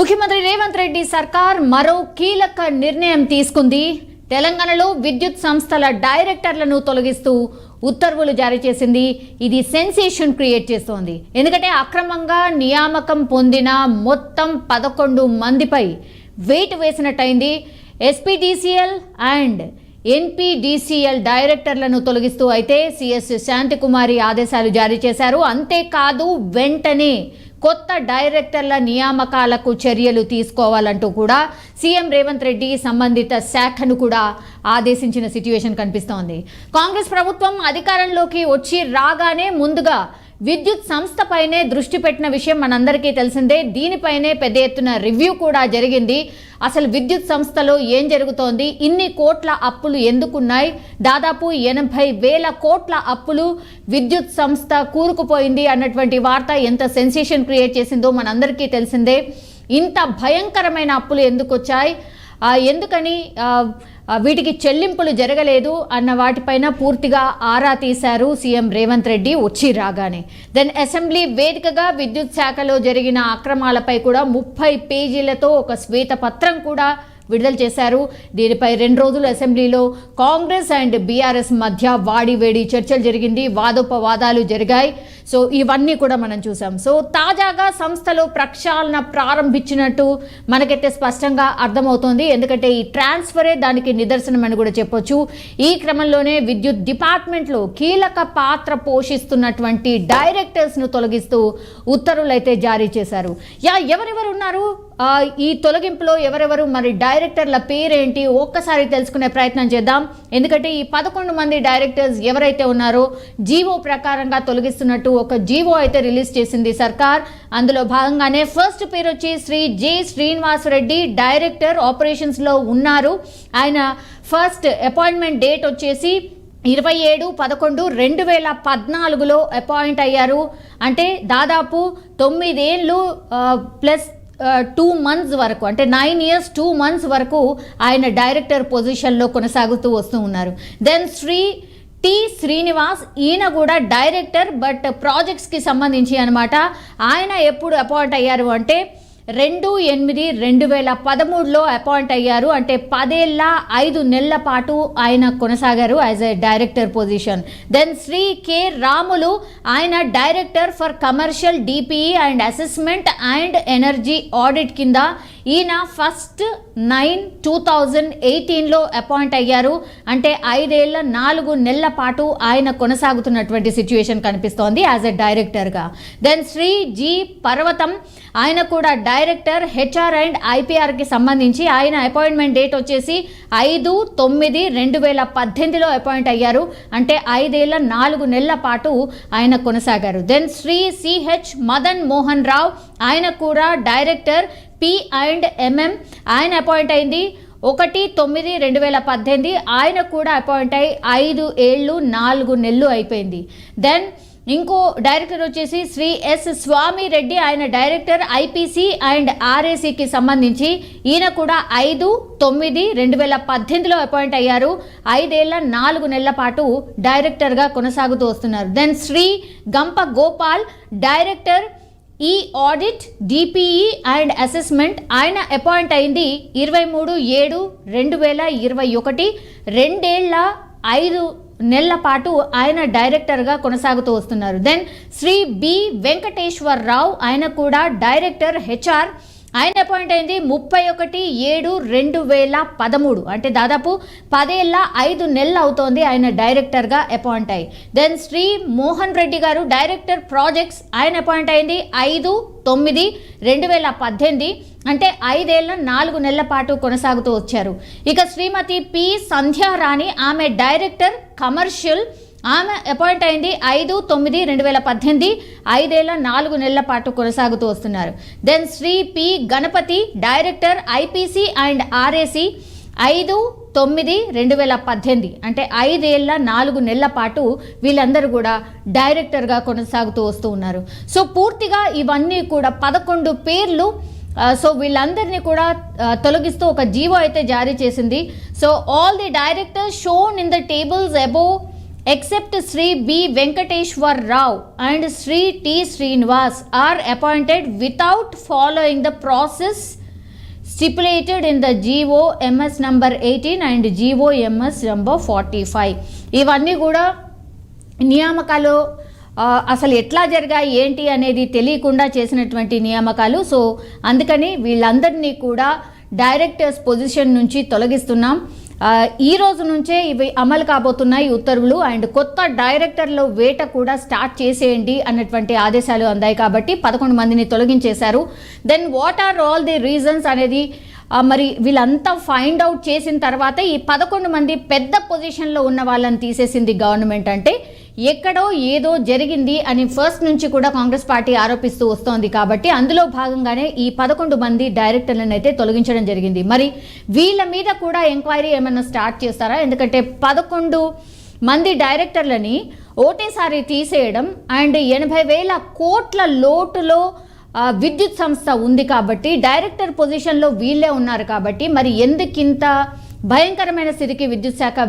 ముఖ్యమంత్రి రేవంత్ రెడ్డి సర్కార్ మరో కీలక నిర్ణయం తీసుకుంది. తెలంగాణలో విద్యుత్ సంస్థల డైరెక్టర్లను తొలగిస్తూ ఉత్తర్వులు జారీ చేసింది. ఇది సెన్సేషన్ క్రియేట్ చేస్తోంది. ఎందుకంటే అక్రమంగా నియామకం పొందిన మొత్తం పదకొండు మందిపై వెయిట్ వేసినట్టయింది. ఎస్పీడీసీఎల్ అండ్ ఎన్పిడిసిఎల్ డైరెక్టర్లను తొలగిస్తూ అయితే సిఎస్ శాంతికుమారి ఆదేశాలు జారీ చేశారు. అంతేకాదు వెంటనే కొత్త డైరెక్టర్ల నియామకాలకు చర్యలు తీసుకోవాలంటూ కూడా సీఎం రేవంత్ రెడ్డి సంబంధిత శాఖను కూడా ఆదేశించిన సిట్యుయేషన్ కనిపిస్తోంది. కాంగ్రెస్ ప్రభుత్వం అధికారంలోకి వచ్చి రాగానే ముందుగా విద్యుత్ సంస్థపైనే దృష్టి పెట్టిన విషయం మనందరికీ తెలిసిందే. దీనిపైనే పెద్ద ఎత్తున రివ్యూ కూడా జరిగింది. అసలు విద్యుత్ సంస్థలో ఏం జరుగుతోంది? ఇన్ని కోట్ల అప్పులు ఎందుకున్నాయి? దాదాపు ఎనభై వేల కోట్ల అప్పులు విద్యుత్ సంస్థ కూరుకుపోయింది అన్నటువంటి వార్త ఎంత సెన్సేషన్ క్రియేట్ చేసిందో మనందరికీ తెలిసిందే. ఇంత భయంకరమైన అప్పులు ఎందుకు వచ్చాయి ఎందుకని వీటికి చెల్లింపులు జరగలేదు అన్న వాటిపైన పూర్తిగా ఆరా తీశారు సీఎం రేవంత్ రెడ్డి వచ్చి రాగానే. దెన్ అసెంబ్లీ వేదికగా విద్యుత్ శాఖలో జరిగిన అక్రమాలపై కూడా ముప్పై పేజీలతో ఒక శ్వేతపత్రం కూడా విడుదల చేశారు. దీనిపై రెండు రోజులు అసెంబ్లీలో కాంగ్రెస్ అండ్ బీఆర్ఎస్ మధ్య వాడివేడి చర్చలు జరిగింది. వాదోపవాదాలు జరిగాయి. సో ఇవన్నీ కూడా మనం చూసాం. సో తాజాగా సంస్థలో ప్రక్షాళన ప్రారంభించినట్టు మనకైతే స్పష్టంగా అర్థమవుతోంది. ఎందుకంటే ఈ ట్రాన్స్ఫరే దానికి నిదర్శనం అని కూడా చెప్పొచ్చు. ఈ క్రమంలోనే విద్యుత్ డిపార్ట్మెంట్లో కీలక పాత్ర పోషిస్తున్నటువంటి డైరెక్టర్స్ను తొలగిస్తూ ఉత్తర్వులు అయితే జారీ చేశారు. యా ఎవరెవరు ఉన్నారు ఈ తొలగింపులో ఎవరెవరు? మరి డైరెక్టర్ల పేరేంటి? ఒక్కసారి తెలుసుకునే ప్రయత్నం చేద్దాం. ఎందుకంటే ఈ పదకొండు మంది డైరెక్టర్స్ ఎవరైతే ఉన్నారో జీవో ప్రకారంగా తొలగిస్తున్నట్టు ఒక జీవో అయితే రిలీజ్ చేసింది సర్కార్. అందులో భాగంగానే ఫస్ట్ పేరు వచ్చి శ్రీ జే శ్రీనివాస్ రెడ్డి డైరెక్టర్ ఆపరేషన్స్లో ఉన్నారు. ఆయన ఫస్ట్ అపాయింట్మెంట్ డేట్ వచ్చేసి ఇరవై ఏడు పదకొండు రెండు వేల పద్నాలుగులో అపాయింట్ అయ్యారు. అంటే దాదాపు తొమ్మిదేళ్ళు ప్లస్ Uh, టూ మంత్స్ వరకు అంటే నైన్ ఇయర్స్ టూ మంత్స్ వరకు ఆయన డైరెక్టర్ పొజిషన్లో కొనసాగుతూ వస్తూ ఉన్నారు. దెన్ శ్రీ టి శ్రీనివాస్ ఈయన కూడా డైరెక్టర్ బట్ ప్రాజెక్ట్స్కి సంబంధించి అనమాట ఆయన ఎప్పుడు అపాయింట్ అయ్యారు అంటే రెండు ఎనిమిది రెండు వేల పదమూడులో అపాయింట్ అయ్యారు. అంటే పదేళ్ళ ఐదు నెలల పాటు ఆయన కొనసాగారు as a director position then Shri K Ramulu ఆయన director for commercial DPE and assessment and energy audit కింద ఈయన ఫస్ట్ నైన్ టూ థౌజండ్ ఎయిటీన్లో అపాయింట్ అయ్యారు. అంటే ఐదేళ్ళ నాలుగు నెలల పాటు ఆయన కొనసాగుతున్నటువంటి సిచ్యువేషన్ కనిపిస్తోంది యాజ్ ఎ డైరెక్టర్గా. దెన్ శ్రీ జి పర్వతం ఆయన కూడా డైరెక్టర్ హెచ్ఆర్ అండ్ ఐపీఆర్కి సంబంధించి ఆయన అపాయింట్మెంట్ డేట్ వచ్చేసి ఐదు తొమ్మిది రెండు వేల పద్దెనిమిదిలో అపాయింట్ అయ్యారు. అంటే ఐదేళ్ళ నాలుగు నెలల పాటు ఆయన కొనసాగారు. దెన్ శ్రీ సిహెచ్ మదన్ మోహన్ రావు ఆయన కూడా డైరెక్టర్ పి అండ్ ఎంఎం. ఆయన అపాయింట్ అయింది ఒకటి తొమ్మిది రెండు వేల పద్దెనిమిది. ఆయన కూడా అపాయింట్ అయ్యి ఐదు ఏళ్ళు నాలుగు నెలలు అయిపోయింది. దెన్ ఇంకో డైరెక్టర్ వచ్చేసి శ్రీ ఎస్ స్వామి రెడ్డి. ఆయన డైరెక్టర్ ఐపీసీ అండ్ ఆర్ఏసీకి సంబంధించి ఈయన కూడా ఐదు తొమ్మిది రెండు వేల పద్దెనిమిదిలో అపాయింట్ అయ్యారు. ఐదేళ్ళ నాలుగు నెలల పాటు డైరెక్టర్గా కొనసాగుతూ వస్తున్నారు. దెన్ శ్రీ గంప గోపాల్ డైరెక్టర్ ఈ ఆడిట్ డిపిఈ అండ్ అసెస్మెంట్ ఆయన అపాయింట్ అయింది ఇరవై మూడు ఏడు రెండు వేల ఇరవై ఒకటి. రెండేళ్ళ ఐదు నెలల పాటు ఆయన డైరెక్టర్గా కొనసాగుతూ వస్తున్నారు. దెన్ శ్రీ బి వెంకటేశ్వరరావు ఆయన కూడా డైరెక్టర్ హెచ్ఆర్ ఆయన అపాయింట్ అయింది ముప్పై ఒకటి ఏడు రెండు వేల పదమూడు. అంటే దాదాపు పదేళ్ళ ఐదు నెలలు అవుతోంది ఆయన డైరెక్టర్గా అపాయింట్ అయ్యి. దెన్ శ్రీ మోహన్ రెడ్డి గారు డైరెక్టర్ ప్రాజెక్ట్స్ ఆయన అపాయింట్ అయింది ఐదు తొమ్మిది రెండు వేల పద్దెనిమిది. అంటే ఐదేళ్ళ నాలుగు నెలల పాటు కొనసాగుతూ వచ్చారు. ఇక శ్రీమతి పి సంధ్యారాణి ఆమె డైరెక్టర్ కమర్షియల్ ఆమె అపాయింట్ అయింది ఐదు తొమ్మిది రెండు వేల పద్దెనిమిది ఐదేళ్ళ నాలుగు నెలల పాటు కొనసాగుతూ వస్తున్నారు. Then Shri P Ganapathi director IPC and RAC ఐదు తొమ్మిది రెండు వేల పద్దెనిమిది అంటే ఐదేళ్ళ నాలుగు నెలల పాటు వీళ్ళందరూ కూడా డైరెక్టర్గా కొనసాగుతూ వస్తూ ఉన్నారు. సో పూర్తిగా ఇవన్నీ కూడా పదకొండు పేర్లు సో వీళ్ళందరినీ కూడా తొలగిస్తూ ఒక జీవో అయితే జారీ చేసింది. So all the directors shown in the tables above except Shri B Venkateshwar Rao and Shri T Srinivas are appointed without following the process stipulated in the GO MS number eighteen and GO MS number forty five ఇవన్నీ కూడా నియామకాలు అసలు ఎట్లా జరిగాయి ఏంటి అనేది తెలియకుండా చేసినటువంటి నియామకాలు. సో అందుకని వీళ్ళందరినీ కూడా డైరెక్టర్స్ పొజిషన్ నుంచి తొలగిస్తున్నాం. ఈ రోజు నుంచే ఇవి అమలు కాబోతున్నాయి ఉత్తర్వులు. అండ్ కొత్త డైరెక్టర్ల వేట కూడా స్టార్ట్ చేసేయండి అన్నటువంటి ఆదేశాలు అందాయి కాబట్టి పదకొండు మందిని తొలగించేశారు. Then what are all the reasons అనేది మరి వీళ్ళంతా ఫైండ్ అవుట్ చేసిన తర్వాత ఈ పదకొండు మంది పెద్ద పొజిషన్లో ఉన్న వాళ్ళని తీసేసింది గవర్నమెంట్ అంటే ఎక్కడో ఏదో జరిగింది అని ఫస్ట్ నుంచి కూడా కాంగ్రెస్ పార్టీ ఆరోపిస్తూ వస్తోంది కాబట్టి అందులో భాగంగానే ఈ పదకొండు మంది డైరెక్టర్లను అయితే తొలగించడం జరిగింది. మరి వీళ్ళ మీద కూడా ఎంక్వైరీ ఏమైనా స్టార్ట్ చేస్తారా? ఎందుకంటే పదకొండు మంది డైరెక్టర్లని ఒకటేసారి తీసేయడం అండ్ ఎనభై వేల కోట్ల లోటులో విద్యుత్ సంస్థ ఉంది కాబట్టి డైరెక్టర్ పొజిషన్లో వీళ్ళే ఉన్నారు కాబట్టి మరి ఎందుకింత భయంకరమైన స్థితికి విద్యుత్ శాఖ